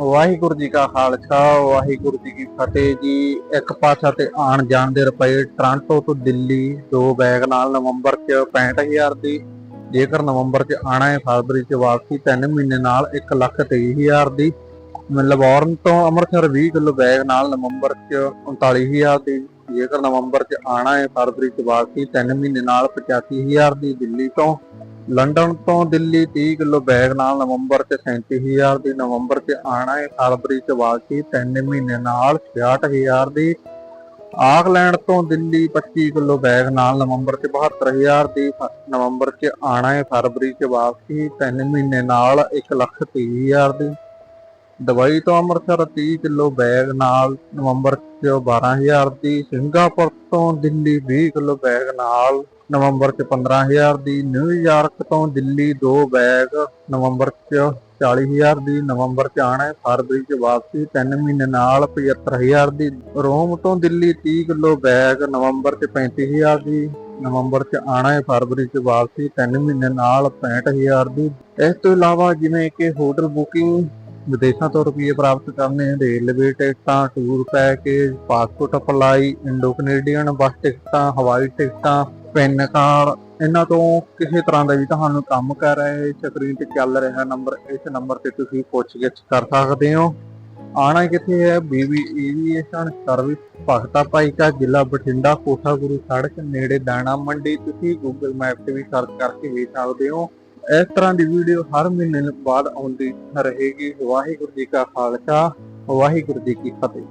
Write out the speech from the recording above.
ਵਾਹਿਗੁਰੂ ਜੀ ਕਾ ਖਾਲਸਾ, ਵਾਹਿਗੁਰੂ ਜੀ ਕੀ ਫਤਿਹ ਜੀ। ਇੱਕ ਪਾਸਾ ਤੇ ਆਣ ਜਾਣ ਦੇ ਰੁਪਏ ਟ੍ਰਾਂਟੋ ਤੋਂ ਦਿੱਲੀ ਦੋ ਬੈਗ ਨਾਲ ਨਵੰਬਰ ਚ 65000 ਦੀ, ਜੇਕਰ ਨਵੰਬਰ ਚ ਆਣਾ ਹੈ, ਫਰਵਰੀ ਚ ਵਾਪਸੀ 3 ਮਹੀਨੇ ਨਾਲ 1 ਲੱਖ 23000 ਦੀ। ਮੈਲਬੌਰਨ ਤੋਂ ਅੰਮ੍ਰਿਤਸਰ 20 ਕਿਲੋ ਬੈਗ ਨਾਲ ਨਵੰਬਰ ਚ 39000 ਦੀ, ਜੇਕਰ ਨਵੰਬਰ ਚ ਆਣਾ ਹੈ, ਫਰਵਰੀ ਚ ਵਾਪਸੀ 3 ਮਹੀਨੇ ਨਾਲ 85000 ਦੀ। ਦਿੱਲੀ ਤੋਂ ਲੰਡਨ ਤੋਂ ਦਿੱਲੀ 30 ਕਿਲੋ ਬੈਗ ਨਾਲ ਨਵੰਬਰ ਚ 37000 ਦੀ, ਨਵੰਬਰ ਚ ਆਣਾ ਹੈ ਫਰਵਰੀ ਚ ਵਾਪਸੀ 3 ਮਹੀਨੇ ਨਾਲ 66000 ਦੀ। ਆਕਲੈਂਡ ਤੋਂ ਦਿੱਲੀ 25 ਕਿਲੋ ਬੈਗ ਨਾਲ ਨਵੰਬਰ ਚ 72000 ਦੀ ਨਵੰਬਰ ਚ ਆਣਾ ਹੈ ਫਰਵਰੀ ਚ ਵਾਪਸੀ 3 ਮਹੀਨੇ ਨਾਲ 1 ਲੱਖ 30000 ਦੀ। ਦੁਬਈ ਤੋਂ ਅੰਮ੍ਰਿਤਸਰ 30 ਕਿਲੋ ਬੈਗ ਨਾਲ, ਨਵੰਬਰ ਚ 12000 ਦੀ, ਸਿੰਗਾਪੁਰ ਤੋਂ ਦਿੱਲੀ 20 ਕਿਲੋ ਬੈਗ ਨਾਲ, ਨਵੰਬਰ ਚ 15000 ਦੀ ਨਿਊਯਾਰਕ ਤੋਂ ਦਿੱਲੀ 2 ਬੈਗ, ਨਵੰਬਰ ਚ 40000 ਦੀ, ਨਵੰਬਰ ਚ ਆਣਾ ਫਰਵਰੀ ਚ ਵਾਪਸੀ 3 ਮਹੀਨੇ ਨਾਲ 75000 ਦੀ, ਰੋਮ ਤੋਂ ਦਿੱਲੀ 30 ਕਿਲੋ ਬੈਗ, ਨਵੰਬਰ ਚ 35000 ਦੀ, ਨਵੰਬਰ ਚ ਆਣਾ ਹੈ, ਫਰਵਰੀ ਚ ਵਾਪਸੀ 3 ਮਹੀਨੇ ਨਾਲ 65000 ਦੀ। ਇਸ ਤੋਂ ਇਲਾਵਾ ਜਿਵੇਂ ਕਿ ਹੋਟਲ ਬੁਕਿੰਗ ਵਿਦੇਸ਼ਾਂ ਤੋਂ ਰੁਪਏ ਪ੍ਰਾਪਤ ਕਰਨੇ ਰੇਲਵੇ ਟਿਕਟਾਂ, tour package, passport apply Indo Canadian bus ਟਿਕਟਾਂ, ਹਵਾਈ ਟਿਕਟਾਂ, ਪੈਨ ਕਾਰਡ, ਇਹਨਾਂ ਤੋਂ ਕਿਸੇ ਤਰ੍ਹਾਂ ਦਾ ਵੀ ਤੁਹਾਨੂੰ ਕੰਮ ਕਰ ਰਹੇ ਸਕਰੀਨ ਤੇ ਚੱਲ ਰਿਹਾ ਨੰਬਰ, ਇਸ ਨੰਬਰ ਤੇ ਤੁਸੀਂ ਪੁੱਛਗਿੱਛ ਕਰ ਸਕਦੇ ਹੋ। ਆਣਾ ਕਿੱਥੇ ਹੈ? ਬੀਬੀ ਏਵੀਏਸ਼ਨ ਸਰਵਿਸ ਭਗਤਾ ਭਾਈਕਾ, ਜ਼ਿਲ੍ਹਾ ਬਠਿੰਡਾ ਕੋਠਾ ਗੁਰੂ ਸੜਕ, ਨੇੜੇ ਦਾਣਾ ਮੰਡੀ, ਤੁਸੀਂ ਗੂਗਲ ਮੈਪ ਤੇ ਵੀ ਸਰਚ ਕਰਕੇ ਵੇਖ ਸਕਦੇ ਹੋ। ਇਸ ਤਰ੍ਹਾਂ ਦੀ ਵੀਡੀਓ ਹਰ ਮਹੀਨੇ ਬਾਅਦ ਆਉਂਦੀ ਰਹੇਗੀ। ਵਾਹਿਗੁਰੂ ਜੀ ਕਾ ਖਾਲਸਾ, ਵਾਹਿਗੁਰੂ ਜੀ ਕੀ ਫਤਿਹ।